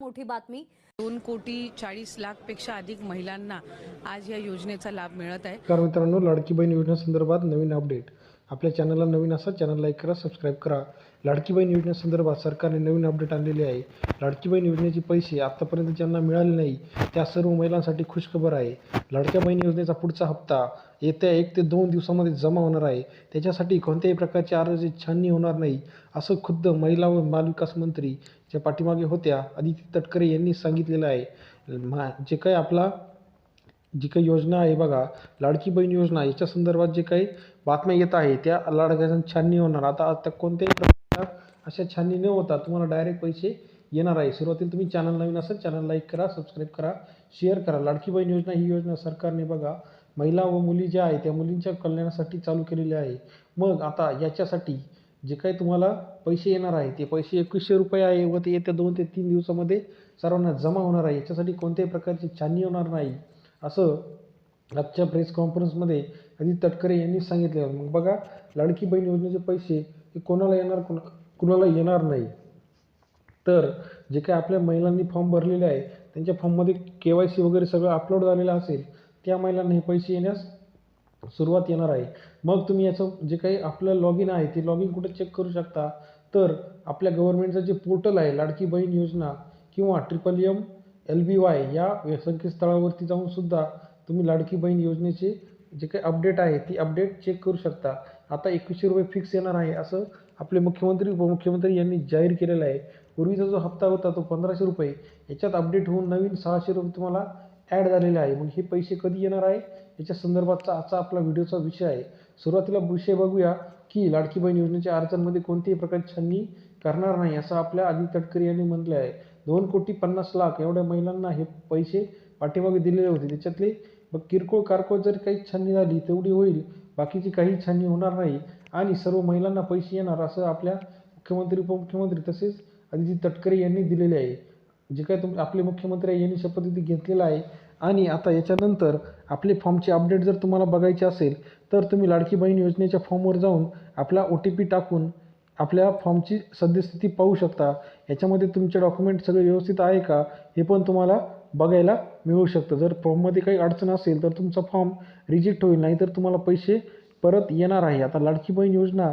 मोठी बातमी. दोन कोटी चाळीस लाखपेक्षा अधिक महिलांना आज या योजनेचा लाभ मिळत आहे. नमस्कार मित्रांनो लाडकी बहीण योजनेसंदर्भात नवीन अपडेट आपल्या चॅनलला नवीन असा चॅनल लाईक करा सबस्क्राईब करा. लाडकी बहीण योजनेसंदर्भात सरकारने नवीन अपडेट आणलेली आहे. लाडकी बहीण योजनेचे पैसे आत्तापर्यंत ज्यांना मिळाले नाही त्या सर्व महिलांसाठी खुशखबर आहे. लाडक्या बहीण योजनेचा पुढचा हप्ता येत्या एक ते दोन दिवसामध्ये जमा होणार आहे. त्याच्यासाठी कोणत्याही प्रकारची आरोग्य छाननी होणार नाही असं खुद्द महिला व बालविकास मंत्री ज्या पाठीमागे होत्या आदिती तटकरे यांनी सांगितलेलं आहे. मा जे काही आपला जी काही योजना आहे बघा लाडकी बहीण योजना याच्या संदर्भात जे काही बातम्या येत आहे त्या लाडक्याच्या छाननी होणार. आता आता कोणत्याही प्रकारच्या अशा छाननी न होता तुम्हाला डायरेक्ट पैसे येणार आहे. सुरुवातीला तुम्ही चॅनल नवीन असेल चॅनल लाईक करा सबस्क्राईब करा शेअर करा. लाडकी बहीण योजना ही योजना सरकारने बघा महिला व मुली ज्या आहे त्या मुलींच्या कल्याणासाठी चालू केलेली आहे. मग आता याच्यासाठी जे काही तुम्हाला पैसे येणार आहे ते पैसे एकवीसशे रुपये आहे व ते येत्या दोन ते तीन दिवसामध्ये सर्वांना जमा होणार आहे. याच्यासाठी कोणत्याही प्रकारची छाननी होणार नाही. असं आजच्या प्रेस कॉन्फरन्समध्ये अजित तटकरे यांनी सांगितलं मग बघा लाडकी बहीण योजनेचे पैसे हे कोणाला येणार कोणा कुणाला येणार नाही. तर जे काही आपल्या महिलांनी फॉर्म भरलेले आहे त्यांच्या फॉर्ममध्ये के वाय सी वगैरे सगळं अपलोड झालेलं असेल त्या महिलांना हे पैसे येण्यास सुरुवात येणार आहे. मग तुम्ही याचं जे काही आपलं लॉग इन आहे ते लॉग इन कुठे चेक करू शकता? तर आपल्या गव्हर्नमेंटचं जे पोर्टल आहे लाडकी बहीण योजना किंवा triple M L B Y या संकेतस्थळावरती जाऊन सुद्धा तुम्ही लाडकी बहीण योजनेचे जे काही अपडेट आहे ती अपडेट चेक करू शकता. आता एकवीसशे रुपये फिक्स येणार आहे असं आपले मुख्यमंत्री उपमुख्यमंत्री यांनी जाहीर केलेलं आहे. पूर्वीचा जो हप्ता होता तो पंधराशे रुपये. याच्यात अपडेट होऊन नवीन सहाशे रुपये तुम्हाला ॲड झालेले आहे. मग हे पैसे कधी येणार आहे? याच्या संदर्भातचा आजचा आपला व्हिडिओचा विषय आहे. सुरुवातीला विषय बघूया की लाडकी बहीण योजनेच्या अर्जांमध्ये कोणत्याही प्रकारची छाननी करणार नाही असं आपल्या आदित्य तटकरे यांनी म्हटलं आहे. दोन कोटी पन्नास लाख एवढ्या महिलांना हे पैसे पाठीमागे दिलेले होते. त्याच्यातले मग किरकोळ कारकोळ जर काही छाननी झाली तेवढी होईल. बाकीची काही छाननी होणार नाही. आणि सर्व महिलांना पैसे येणार असं आपल्या मुख्यमंत्री उपमुख्यमंत्री तसेच आदिती तटकरे यांनी दिलेले आहे. जे काय तुम आपले मुख्यमंत्री आहे यांनी शपथविधी घेतलेला आहे. आणि आता याच्यानंतर आपले फॉर्मचे अपडेट जर तुम्हाला बघायचे असेल तर तुम्ही लाडकी बहीण योजनेच्या फॉर्मवर जाऊन आपला ओ टी पी टाकून आपल्या फॉर्मची सद्यस्थिती पाहू शकता. याच्यामध्ये तुमचे डॉक्युमेंट सगळे व्यवस्थित आहे का हे पण तुम्हाला बघायला मिळू शकतं. जर फॉर्ममध्ये काही अडचण असेल तर तुमचा फॉर्म रिजेक्ट होईल नाही तर तुम्हाला पैसे परत येणार आहे. आता लाडकी बहीण योजना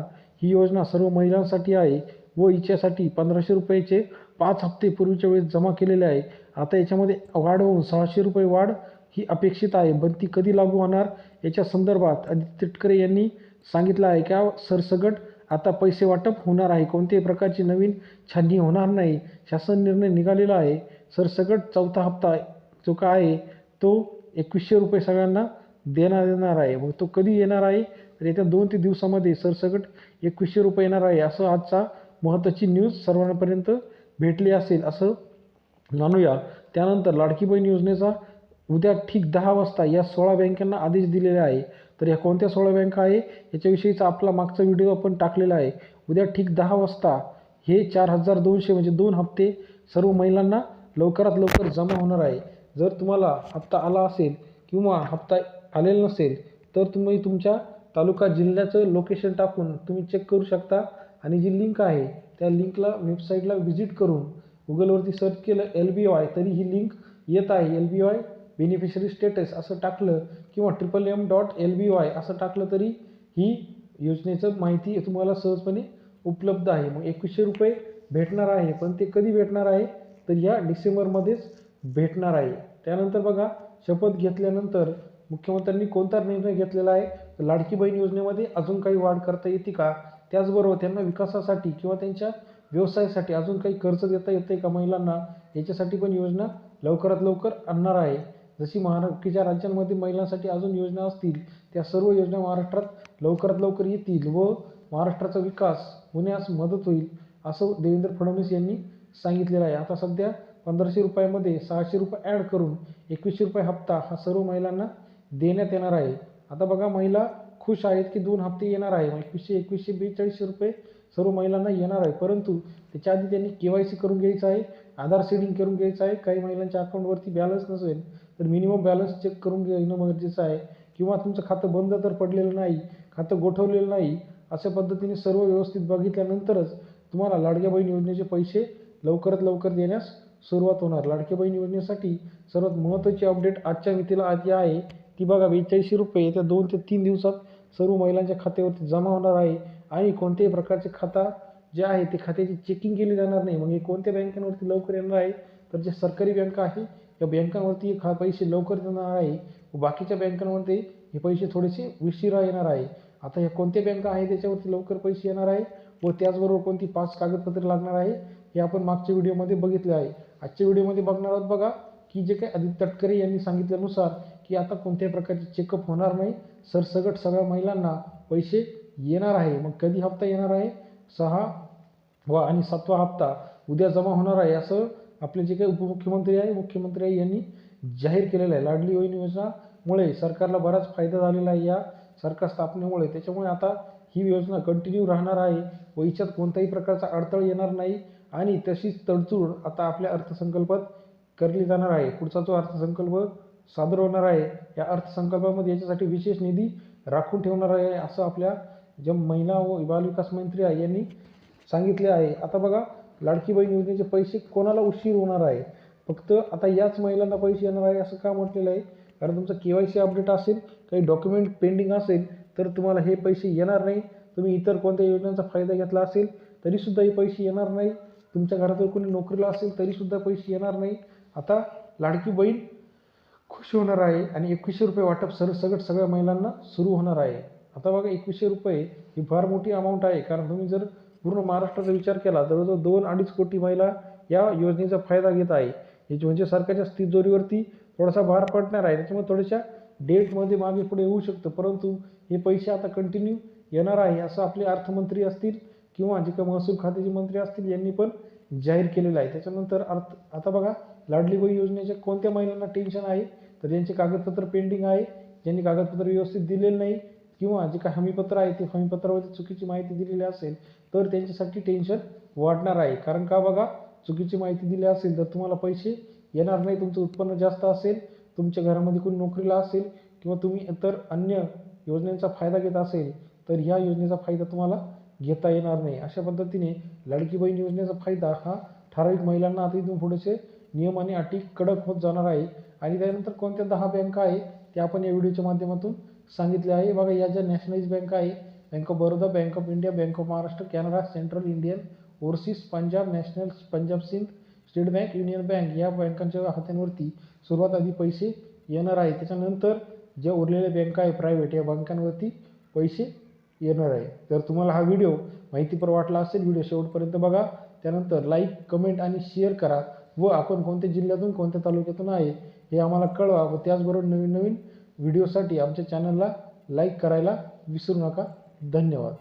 ही योजना सर्व महिलांसाठी आहे व हिच्यासाठी पंधराशे रुपयाचे पाच हप्ते पूर्वीच्या वेळेस जमा केलेले आहे. आता याच्यामध्ये वाढ होऊन सहाशे रुपये वाढ ही अपेक्षित आहे. पण ती कधी लागू होणार याच्या संदर्भात आदित्य तटकरे यांनी सांगितलं आहे का? सरसगट आता पैसे वाटप होणार आहे. कोणत्याही प्रकारची नवीन छाननी होणार नाही. शासन निर्णय निघालेला आहे. सरसकट चौथा हप्ता जो काय आहे तो एकवीसशे रुपये सगळ्यांना देण्यात येणार आहे. मग तो कधी येणार आहे? तर येत्या दोन ते दिवसामध्ये सरसकट एकवीसशे रुपये येणार आहे. असं आजचा महत्त्वाची न्यूज सर्वांपर्यंत भेटली असेल असं मानूया. त्यानंतर लाडकी बहीण योजनेचा उद्या ठीक दहा वाजता या सोळा बँकांना आदेश दिलेला आहे. तर या कोणत्या सोळा बँका आहे? याच्याविषयीचा आपला मागचा व्हिडिओ आपण टाकलेला आहे. उद्या ठीक दहा वाजता हे चार हजार दोनशे म्हणजे दोन हप्ते सर्व महिलांना लवकरात लवकर जमा होणार आहे. जर तुम्हाला हप्ता आला असेल किंवा हप्ता आलेला नसेल तर तुम्ही तुमच्या तालुका जिल्ह्याचं लोकेशन टाकून तुम्ही चेक करू शकता. आणि जी लिंक आहे त्या लिंकला वेबसाईटला व्हिजिट करून गुगलवरती सर्च केलं एल बी वाय तरी ही लिंक येत आहे. L B Y beneficiary status असं टाकलं किंवा triple M dot L B Y असं टाकलं तरी ही योजनेचं माहिती तुम्हाला सहजपणे उपलब्ध आहे. मग एकवीसशे रुपये भेटणार आहे पण ते कधी भेटणार आहे? तर या डिसेंबरमध्येच भेटणार आहे. त्यानंतर बघा शपथ घेतल्यानंतर मुख्यमंत्र्यांनी कोणता निर्णय घेतलेला आहे? तर लाडकी बहीण योजनेमध्ये अजून काही वाढ करता येते का? त्याचबरोबर त्यांना विकासासाठी किंवा त्यांच्या व्यवसायासाठी अजून काही कर्ज देता येते का महिलांना? याच्यासाठी पण योजना लवकरात लवकर आणणार आहे. जशी महाराष्ट्राच्या राज्यांमध्ये महिलांसाठी अजून योजना असतील त्या सर्व योजना महाराष्ट्रात लवकरात लवकर येतील व महाराष्ट्राचा विकास होण्यास मदत होईल असं देवेंद्र फडणवीस यांनी सांगितलेलं आहे. आता सध्या पंधराशे रुपयामध्ये सहाशे रुपये ॲड करून एकवीसशे रुपये हप्ता हा सर्व महिलांना देण्यात येणार आहे. आता बघा महिला खुश आहेत की दोन हप्ते येणार आहे. एकवीसशे एकवीसशे बेचाळीसशे रुपये सर्व महिलांना येणार आहे. परंतु त्याच्या आधी त्यांनी के वाय सी करून घ्यायचं आहे आधार सेडिंग करून घ्यायचं आहे. काही महिलांच्या अकाउंटवरती बॅलन्स नसेल तर मिनिमम बॅलन्स चेक करून घेणं गरजेचं आहे. किंवा तुमचं खातं बंद तर पडलेलं नाही खातं गोठवलेलं नाही अशा पद्धतीने सर्व व्यवस्थित बघितल्यानंतरच तुम्हाला लाडक्या बहीण योजनेचे पैसे लवकरात लवकर देण्यास सुरुवात होणार. लाडक्या बहीण योजनेसाठी सर्वात महत्त्वाची अपडेट आजच्या मितीला आधी आहे. ती बघा बेचाळीसशे रुपये येत्या दोन ते तीन दिवसात सर्व महिलांच्या खात्यावरती जमा होणार आहे. आणि कोणत्याही प्रकारचे खाता जे आहे ते खात्याची चेकिंग केली जाणार नाही. मग हे कोणत्या बँकांवरती लवकर येणार आहे? तर जे सरकारी बँक आहे या बँकांवरती खा पैसे लवकर येणार आहे. व बाकीच्या बँकांमध्ये हे पैसे थोडेसे उशिरा येणार आहे. आता ह्या कोणत्या बँका आहे त्याच्यावरती लवकर पैसे येणार आहे व त्याचबरोबर कोणती पाच कागदपत्रे लागणार आहे हे आपण मागच्या व्हिडिओमध्ये बघितले आहे. आजच्या व्हिडिओमध्ये बघणार आहोत बघा की जे काही आदित्य तटकरे यांनी सांगितल्यानुसार की आता कोणत्याही प्रकारचे चेकअप होणार नाही. सरसगट सगळ्या महिलांना पैसे येणार आहे. मग कधी हप्ता येणार आहे? सहा व आणि सातवा हप्ता उद्या जमा होणार आहे असं आपले जे काही उपमुख्यमंत्री आहे मुख्यमंत्री आहे यांनी जाहीर केलेलं आहे. लाडली बहीण योजनामुळे सरकारला बराच फायदा झालेला आहे. या सरकार स्थापनेमुळे त्याच्यामुळे आता ही योजना कंटिन्यू राहणार आहे. व हिच्यात कोणत्याही प्रकारचा अडथळा येणार नाही. आणि तशीच तडजोड आता आपल्या अर्थसंकल्पात करली जाणार आहे. पुढचा जो अर्थसंकल्प सादर होणार आहे या अर्थसंकल्पामध्ये याच्यासाठी विशेष निधी राखून ठेवणार आहे असं आपल्या ज्या महिला व बालविकास मंत्री आहे यांनी सांगितले आहे. आता बघा लाडकी बहीण योजनेचे पैसे कोणाला उशीर होणार आहे? फक्त आता याच महिलांना पैसे येणार आहे असं का म्हटलेलं आहे? कारण तुमचं के वाय सी अपडेट असेल काही डॉक्युमेंट पेंडिंग असेल तर तुम्हाला हे पैसे येणार नाही. तुम्ही इतर कोणत्या योजनांचा फायदा घेतला असेल तरीसुद्धा हे पैसे येणार नाही. तुमच्या घरात जर कोणी नोकरीला असेल तरीसुद्धा पैसे येणार नाही. आता लाडकी बहीण खुश होणार आहे आणि एकवीसशे रुपये वाटप सर सगळं सगळ्या महिलांना सुरू होणार आहे. आता बघा एकवीसशे रुपये ही फार मोठी अमाऊंट आहे. कारण तुम्ही जर पूर्ण महाराष्ट्राचा विचार केला जवळजवळ दोन अडीच कोटी महिला या योजनेचा फायदा घेत आहे. याची म्हणजे सरकारच्या तिजोरीवरती थोडासा भार पडणार आहे. त्याच्यामुळे थोड्याशा डेटमध्ये मागे पुढे होऊ शकतं. परंतु हे पैसे आता कंटिन्यू येणार आहे असं आपले अर्थमंत्री असतील किंवा जे काही महसूल खात्याचे मंत्री असतील यांनी पण जाहीर केलेलं आहे. त्याच्यानंतर अर्थ आता बघा लाडली बहीण योजनेच्या कोणत्या महिलांना टेन्शन आहे? तर ज्यांचे कागदपत्र पेंडिंग आहे. ज्यांनी कागदपत्र व्यवस्थित दिलेलं नाही किंवा जे काही हमीपत्र आहे ते हमीपत्रावरती चुकीची माहिती दिलेली असेल तर त्यांच्यासाठी टेन्शन वाढणार आहे. कारण का बघा चुकीची माहिती दिली असेल तर तुम्हाला पैसे येणार नाही तुमचं उत्पन्न जास्त असेल तुमच्या घरामध्ये कोणी नोकरीला असेल किंवा तुम्ही इतर अन्य योजनेचा फायदा घेत असेल तर ह्या योजनेचा फायदा तुम्हाला घेता येणार नाही. अशा पद्धतीने लाडकी बहीण योजनेचा फायदा हा ठराविक महिलांना आता इथून पुढेचे नियम आणि अटी कडक होत जाणार आहे. आणि त्यानंतर कोणत्या दहा बँका आहे त्या आपण या व्हिडिओच्या माध्यमातून सांगितले आहे. बघा या ज्या नॅशनलाइज बँक आहे bank of Baroda bank of India bank of Maharashtra Canara central Indian overseas Punjab national Punjab Sindh state bank union bank या बँकांच्या खात्यांवरती सुरुवात आधी पैसे येणार आहे. त्याच्यानंतर ज्या उरलेल्या बँका आहे प्रायव्हेट या बँकांवरती पैसे येणार आहे. जर तुम्हाला हा व्हिडिओ माहितीपर वाटला असेल व्हिडिओ शेवटपर्यंत बघा. त्यानंतर लाईक कमेंट आणि शेअर करा. व आपण कोणत्या जिल्ह्यातून कोणत्या तालुक्यातून आहे हे आम्हाला कळवा. व त्याचबरोबर नवीन नवीन व्हिडिओसाठी आमच्या चॅनलला लाईक करायला विसरू नका. धन्यवाद.